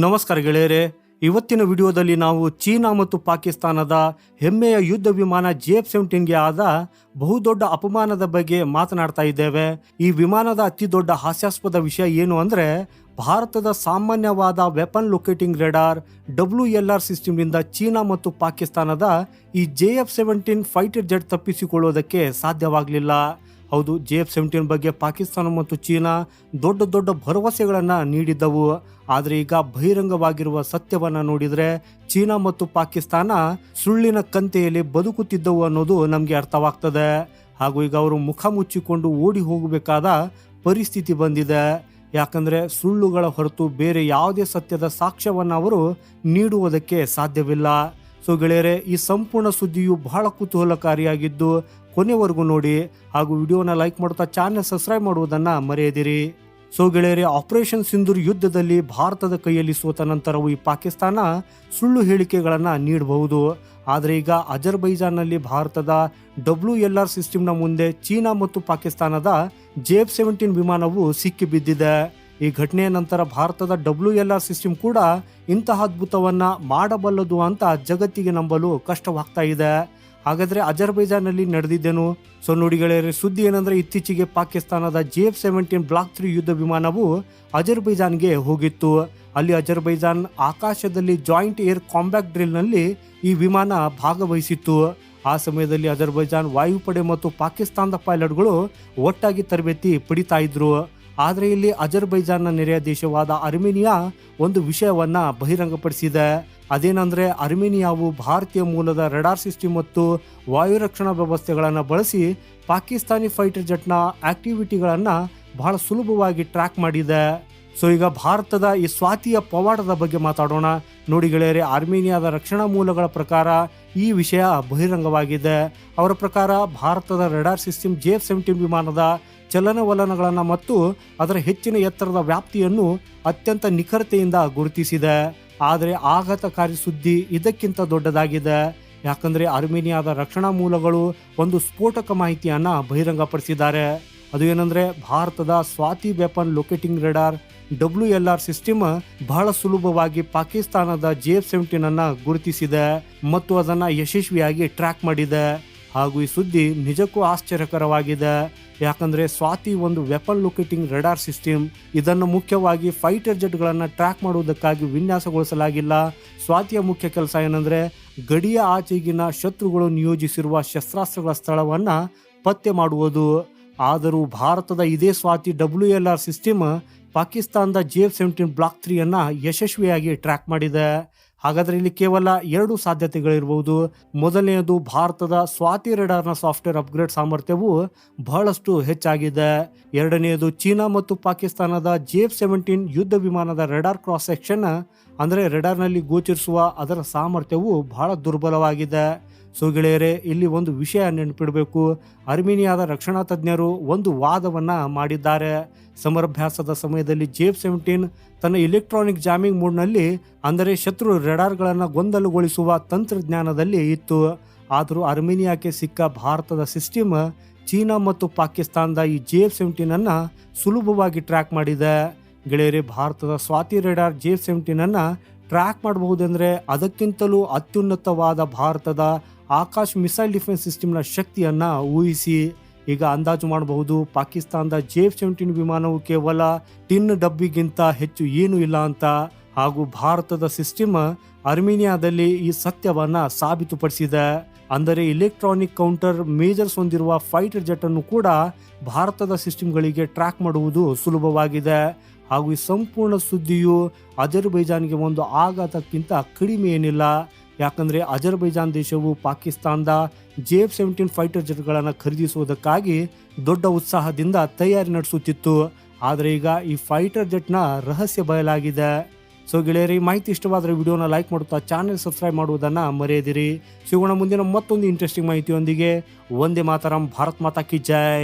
ನಮಸ್ಕಾರ ಗೆಳೆಯರೆ. ಇವತ್ತಿನ ವಿಡಿಯೋದಲ್ಲಿ ನಾವು ಚೀನಾ ಮತ್ತು ಪಾಕಿಸ್ತಾನದ ಹೆಮ್ಮೆಯ ಯುದ್ಧ ವಿಮಾನ ಜೆ ಎಫ್ ಸೆವೆಂಟೀನ್ಗೆ ಆದ ಬಹುದೊಡ್ಡ ಅಪಮಾನದ ಬಗ್ಗೆ ಮಾತನಾಡ್ತಾ ಇದ್ದೇವೆ. ಈ ವಿಮಾನದ ಅತಿ ದೊಡ್ಡ ಹಾಸ್ಯಾಸ್ಪದ ವಿಷಯ ಏನು ಅಂದರೆ, ಭಾರತದ ಸಾಮಾನ್ಯವಾದ weapon locating radar W L R ಸಿಸ್ಟಮ್ನಿಂದ China ಮತ್ತು ಪಾಕಿಸ್ತಾನದ ಈ J F seventeen fighter jet ತಪ್ಪಿಸಿಕೊಳ್ಳುವುದಕ್ಕೆ ಸಾಧ್ಯವಾಗಲಿಲ್ಲ. ಹೌದು, ಜೆ ಎಫ್ ಸೆವೆಂಟೀನ್ ಬಗ್ಗೆ ಪಾಕಿಸ್ತಾನ ಮತ್ತು ಚೀನಾ ದೊಡ್ಡ ದೊಡ್ಡ ಭರವಸೆಗಳನ್ನು ನೀಡಿದ್ದವು. ಆದರೆ ಈಗ ಬಹಿರಂಗವಾಗಿರುವ ಸತ್ಯವನ್ನು ನೋಡಿದರೆ ಚೀನಾ ಮತ್ತು ಪಾಕಿಸ್ತಾನ ಸುಳ್ಳಿನ ಕಂತೆಯಲ್ಲಿ ಬದುಕುತ್ತಿದ್ದವು ಅನ್ನೋದು ನಮಗೆ ಅರ್ಥವಾಗ್ತದೆ. ಹಾಗೂ ಈಗ ಅವರು ಮುಖ ಮುಚ್ಚಿಕೊಂಡು ಓಡಿ ಹೋಗಬೇಕಾದ ಪರಿಸ್ಥಿತಿ ಬಂದಿದೆ. ಯಾಕಂದರೆ ಸುಳ್ಳುಗಳ ಹೊರತು ಬೇರೆ ಯಾವುದೇ ಸತ್ಯದ ಸಾಕ್ಷ್ಯವನ್ನು ಅವರು ನೀಡುವುದಕ್ಕೆ ಸಾಧ್ಯವಿಲ್ಲ. ಸೊ ಗೆಳೆಯರೆ, ಈ ಸಂಪೂರ್ಣ ಸುದ್ದಿಯು ಬಹಳ ಕುತೂಹಲಕಾರಿಯಾಗಿದ್ದು ಕೊನೆವರೆಗೂ ನೋಡಿ ಹಾಗೂ ವಿಡಿಯೋನ ಲೈಕ್ ಮಾಡ್ತಾ ಚಾನೆಲ್ ಸಬ್ಸ್ಕ್ರೈಬ್ ಮಾಡುವುದನ್ನು ಮರೆಯದಿರಿ. ಸೊ ಗೆಳೆಯರೆ, ಆಪರೇಷನ್ ಸಿಂಧೂರ್ ಯುದ್ಧದಲ್ಲಿ ಭಾರತದ ಕೈಯಲ್ಲಿ ಸೋತ ನಂತರವೂ ಈ ಪಾಕಿಸ್ತಾನ ಸುಳ್ಳು ಹೇಳಿಕೆಗಳನ್ನು ನೀಡಬಹುದು. ಆದರೆ ಈಗ ಅಜರ್ಬೈಜಾನ್ನಲ್ಲಿ ಭಾರತದ ಡಬ್ಲ್ಯೂ ಎಲ್ ಆರ್ ಸಿಸ್ಟಮ್ನ ಮುಂದೆ ಚೀನಾ ಮತ್ತು ಪಾಕಿಸ್ತಾನದ ಜೆ ಎಫ್ ಸೆವೆಂಟೀನ್ ವಿಮಾನವು ಸಿಕ್ಕಿಬಿದ್ದಿದೆ. ಈ ಘಟನೆಯ ನಂತರ ಭಾರತದ ಡಬ್ಲ್ಯೂ ಎಲ್ ಆರ್ ಸಿಸ್ಟಮ್ ಕೂಡ ಇಂತಹ ಅದ್ಭುತವನ್ನ ಮಾಡಬಲ್ಲದು ಅಂತ ಜಗತ್ತಿಗೆ ನಂಬಲು ಕಷ್ಟವಾಗ್ತಾ ಇದೆ. ಹಾಗಾದ್ರೆ ಅಜರ್ಬೈಜಾನ್ನಲ್ಲಿ ನಡೆದಿದ್ದೇನು? ಸೊ ನೋಡಿ ಸುದ್ದಿ ಏನಂದ್ರೆ ಇತ್ತೀಚೆಗೆ ಪಾಕಿಸ್ತಾನದ J F seventeen block three ಯುದ್ಧ ವಿಮಾನವು ಅಜರ್ಬೈಜಾನ್ಗೆ ಹೋಗಿತ್ತು. ಅಲ್ಲಿ ಅಜರ್ಬೈಜಾನ್ ಆಕಾಶದಲ್ಲಿ ಜಾಯಿಂಟ್ ಏರ್ ಕಾಂಬ್ಯಾಕ್ಟ್ ಡ್ರಿಲ್ನಲ್ಲಿ ಈ ವಿಮಾನ ಭಾಗವಹಿಸಿತ್ತು. ಆ ಸಮಯದಲ್ಲಿ ಅಜರ್ಬೈಜಾನ್ ವಾಯುಪಡೆ ಮತ್ತು ಪಾಕಿಸ್ತಾನದ ಪೈಲಟ್ಗಳು ಒಟ್ಟಾಗಿ ತರಬೇತಿ ಪಡಿತಾ ಇದ್ರು. ಆದರೆ ಇಲ್ಲಿ ಅಜರ್ಬೈಜಾನ್ನ ನೆರೆಯ ದೇಶವಾದ ಅರ್ಮೇನಿಯಾ ಒಂದು ವಿಷಯವನ್ನ ಬಹಿರಂಗಪಡಿಸಿದೆ. ಅದೇನಂದ್ರೆ ಅರ್ಮೇನಿಯಾವು ಭಾರತೀಯ ಮೂಲದ ರೆಡಾರ್ ಸಿಸ್ಟಮ್ ಮತ್ತು ವಾಯು ರಕ್ಷಣಾ ವ್ಯವಸ್ಥೆಗಳನ್ನು ಬಳಸಿ ಪಾಕಿಸ್ತಾನಿ ಫೈಟರ್ ಜೆಟ್ನ ಆಕ್ಟಿವಿಟಿಗಳನ್ನು ಬಹಳ ಸುಲಭವಾಗಿ ಟ್ರ್ಯಾಕ್ ಮಾಡಿದೆ. ಸೊ ಈಗ ಭಾರತದ ಈ ಸ್ವಾತಿಯ ಪವಾಡದ ಬಗ್ಗೆ ಮಾತಾಡೋಣ. ನೋಡಿ ಗೆಳೆಯರೆ, ಆರ್ಮೇನಿಯಾದ ರಕ್ಷಣಾ ಮೂಲಗಳ ಪ್ರಕಾರ ಈ ವಿಷಯ ಬಹಿರಂಗವಾಗಿದೆ. ಅವರ ಪ್ರಕಾರ ಭಾರತದ radar system J F seventeen ವಿಮಾನದ ಚಲನವಲನಗಳನ್ನು ಮತ್ತು ಅದರ ಹೆಚ್ಚಿನ ಎತ್ತರದ ವ್ಯಾಪ್ತಿಯನ್ನು ಅತ್ಯಂತ ನಿಖರತೆಯಿಂದ ಗುರುತಿಸಿದೆ. ಆದರೆ ಆಘಾತಕಾರಿ ಸುದ್ದಿ ಇದಕ್ಕಿಂತ ದೊಡ್ಡದಾಗಿದೆ. ಯಾಕಂದರೆ ಅರ್ಮೇನಿಯಾದ ರಕ್ಷಣಾ ಮೂಲಗಳು ಒಂದು ಸ್ಫೋಟಕ ಮಾಹಿತಿಯನ್ನು ಬಹಿರಂಗಪಡಿಸಿದ್ದಾರೆ. ಅದು ಏನಂದರೆ ಭಾರತದ Swathi weapon locating radar W L R system ಬಹಳ ಸುಲಭವಾಗಿ ಪಾಕಿಸ್ತಾನದ ಜೆ ಎಫ್ ಸೆವೆಂಟೀನ್ ಅನ್ನ ಗುರುತಿಸಿದೆ ಮತ್ತು ಅದನ್ನ ಯಶಸ್ವಿಯಾಗಿ ಟ್ರ್ಯಾಕ್ ಮಾಡಿದೆ. ಹಾಗೂ ಈ ಸುದ್ದಿ ನಿಜಕ್ಕೂ ಆಶ್ಚರ್ಯಕರವಾಗಿದೆ. ಯಾಕಂದ್ರೆ ಸ್ವಾತಿ ಒಂದು ವೆಪನ್ ಲೊಕೇಟಿಂಗ್ ರೆಡಾರ್ ಸಿಸ್ಟಮ್ ಇದನ್ನು ಮುಖ್ಯವಾಗಿ ಫೈಟರ್ ಜೆಟ್ಗಳನ್ನು ಟ್ರ್ಯಾಕ್ ಮಾಡುವುದಕ್ಕಾಗಿ ವಿನ್ಯಾಸಗೊಳಿಸಲಾಗಿಲ್ಲ. ಸ್ವಾತಿಯ ಮುಖ್ಯ ಕೆಲಸ ಏನಂದ್ರೆ ಗಡಿಯ ಆಚೆಗಿನ ಶತ್ರುಗಳು ನಿಯೋಜಿಸಿರುವ ಶಸ್ತ್ರಾಸ್ತ್ರಗಳ ಸ್ಥಳವನ್ನ ಪತ್ತೆ ಮಾಡುವುದು. ಆದರೂ ಭಾರತದ ಇದೇ Swathi W L R system ಪಾಕಿಸ್ತಾನದ ಜೆ ಎಫ್ ಸೆವೆಂಟೀನ್ ಬ್ಲಾಕ್ ತ್ರೀಯನ್ನು ಯಶಸ್ವಿಯಾಗಿ ಟ್ರ್ಯಾಕ್ ಮಾಡಿದೆ. ಹಾಗಾದರೆ ಇಲ್ಲಿ ಕೇವಲ ಎರಡು ಸಾಧ್ಯತೆಗಳಿರಬಹುದು ಮೊದಲನೆಯದು ಭಾರತದ ಸ್ವಾತಿ ರೆಡಾರ್ನ ಸಾಫ್ಟ್ವೇರ್ ಅಪ್ಗ್ರೇಡ್ ಸಾಮರ್ಥ್ಯವು ಬಹಳಷ್ಟು ಹೆಚ್ಚಾಗಿದೆ. ಎರಡನೆಯದು ಚೀನಾ ಮತ್ತು ಪಾಕಿಸ್ತಾನದ ಜೆ ಎಫ್ ಸೆವೆಂಟೀನ್ ಯುದ್ಧ ವಿಮಾನದ ರೆಡಾರ್ ಕ್ರಾಸ್ ಸೆಕ್ಷನ್, ಅಂದರೆ ರೆಡಾರ್ನಲ್ಲಿ ಗೋಚರಿಸುವ ಅದರ ಸಾಮರ್ಥ್ಯವು ಬಹಳ ದುರ್ಬಲವಾಗಿದೆ. ಸೊ ಗೆಳೆಯರೆ, ಇಲ್ಲಿ ಒಂದು ವಿಷಯ ನೆನಪಿಡಬೇಕು. ಅರ್ಮೇನಿಯಾದ ರಕ್ಷಣಾ ತಜ್ಞರು ಒಂದು ವಾದವನ್ನು ಮಾಡಿದ್ದಾರೆ. ಸಮರಭ್ಯಾಸದ ಸಮಯದಲ್ಲಿ ಜೇಫ್ ಸೆವೆಂಟೀನ್ ತನ್ನ ಇಲೆಕ್ಟ್ರಾನಿಕ್ ಜಾಮಿಂಗ್ ಮೂಡ್ನಲ್ಲಿ ಅಂದರೆ ಶತ್ರು ರೆಡಾರ್ಗಳನ್ನು ಗೊಂದಲಗೊಳಿಸುವ ತಂತ್ರಜ್ಞಾನದಲ್ಲಿ ಇತ್ತು. ಆದರೂ ಅರ್ಮೇನಿಯಾಕ್ಕೆ ಸಿಕ್ಕ ಭಾರತದ ಸಿಸ್ಟಮ್ ಚೀನಾ ಮತ್ತು ಪಾಕಿಸ್ತಾನದ ಈ ಜೇಬ್ ಸೆವೆಂಟೀನನ್ನು ಸುಲಭವಾಗಿ ಟ್ರ್ಯಾಕ್ ಮಾಡಿದೆ. ಗೆಳೆಯರೆ, ಭಾರತದ ಸ್ವಾತಿ ರೆಡಾರ್ ಜೇಬ್ ಸೆವೆಂಟೀನನ್ನು ಟ್ರ್ಯಾಕ್ ಮಾಡಬಹುದೆಂದರೆ ಅದಕ್ಕಿಂತಲೂ ಅತ್ಯುನ್ನತವಾದ ಭಾರತದ ಆಕಾಶ್ ಮಿಸೈಲ್ ಡಿಫೆನ್ಸ್ ಸಿಸ್ಟಮ್ನ ಶಕ್ತಿಯನ್ನು ಊಹಿಸಿ ಈಗ ಅಂದಾಜು ಮಾಡಬಹುದು. ಪಾಕಿಸ್ತಾನದ ಜೆ ಎಫ್ ಸೆವೆಂಟೀನ್ ವಿಮಾನವು ಕೇವಲ ಟಿನ್ ಡಬ್ಬಿಗಿಂತ ಹೆಚ್ಚು ಏನೂ ಇಲ್ಲ ಅಂತ ಹಾಗೂ ಭಾರತದ ಸಿಸ್ಟಮ್ ಅರ್ಮೇನಿಯಾದಲ್ಲಿ ಈ ಸತ್ಯವನ್ನು ಸಾಬೀತುಪಡಿಸಿದೆ. ಅಂದರೆ ಇಲೆಕ್ಟ್ರಾನಿಕ್ ಕೌಂಟರ್ ಮೇಜರ್ಸ್ ಹೊಂದಿರುವ ಫೈಟರ್ ಜೆಟ್ ಅನ್ನು ಕೂಡ ಭಾರತದ ಸಿಸ್ಟಮ್ಗಳಿಗೆ ಟ್ರ್ಯಾಕ್ ಮಾಡುವುದು ಸುಲಭವಾಗಿದೆ. ಹಾಗೂ ಈ ಸಂಪೂರ್ಣ ಸುದ್ದಿಯು ಅಜರ್ಬೈಜಾನ್ಗೆ ಒಂದು ಆಘಾತಕ್ಕಿಂತ ಕಡಿಮೆ ಏನಿಲ್ಲ. ಯಾಕಂದ್ರೆ ಅಜರ್ಬೈಜಾನ್ ದೇಶವು ಪಾಕಿಸ್ತಾನದ ಜೆ ಎಫ್ ಸೆವೆಂಟೀನ್ ಫೈಟರ್ ಜೆಟ್ಗಳನ್ನು ಖರೀದಿಸುವುದಕ್ಕಾಗಿ ದೊಡ್ಡ ಉತ್ಸಾಹದಿಂದ ತಯಾರಿ ನಡೆಸುತ್ತಿತ್ತು. ಆದರೆ ಈಗ ಈ ಫೈಟರ್ ಜೆಟ್ನ ರಹಸ್ಯ ಬಯಲಾಗಿದೆ. ಸೊ ಗೆಳೆಯರಿ ಮಾಹಿತಿ ಇಷ್ಟವಾದರೆ ವಿಡಿಯೋನ ಲೈಕ್ ಮಾಡುತ್ತಾ ಚಾನೆಲ್ ಸಬ್ಸ್ಕ್ರೈಬ್ ಮಾಡುವುದನ್ನು ಮರೆಯದಿರಿ. ಸಿಗೋಣ ಮುಂದಿನ ಮತ್ತೊಂದು ಇಂಟ್ರೆಸ್ಟಿಂಗ್ ಮಾಹಿತಿಯೊಂದಿಗೆ. ಒಂದೇ ಮಾತರಂ, ಭಾರತ್ ಮಾತಾ ಕಿ ಜೈ.